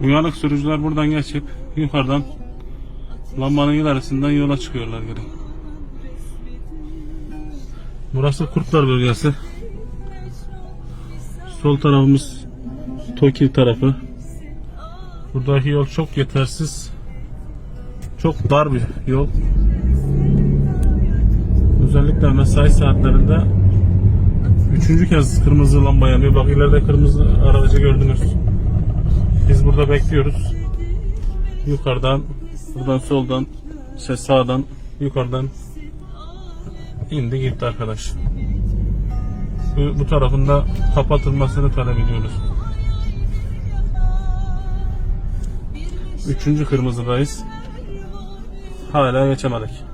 Uyanık sürücüler buradan geçip yukarıdan lambanın ilerisinden yola çıkıyorlar geri. Burası Kurtlar bölgesi. Sol tarafımız Toki tarafı. Buradaki yol çok yetersiz. Çok dar bir yol. Özellikle mesai saatlerinde üçüncü kez kırmızı lamba yanıyor. Bak ileride kırmızı aracı gördünüz. Biz burada bekliyoruz. Yukarıdan, buradan soldan, şey sağdan, yukarıdan indi gitti arkadaş. Bu, bu tarafında kapatılmasını talep ediyoruz. Üçüncü kırmızıdayız. Hala geçemedik.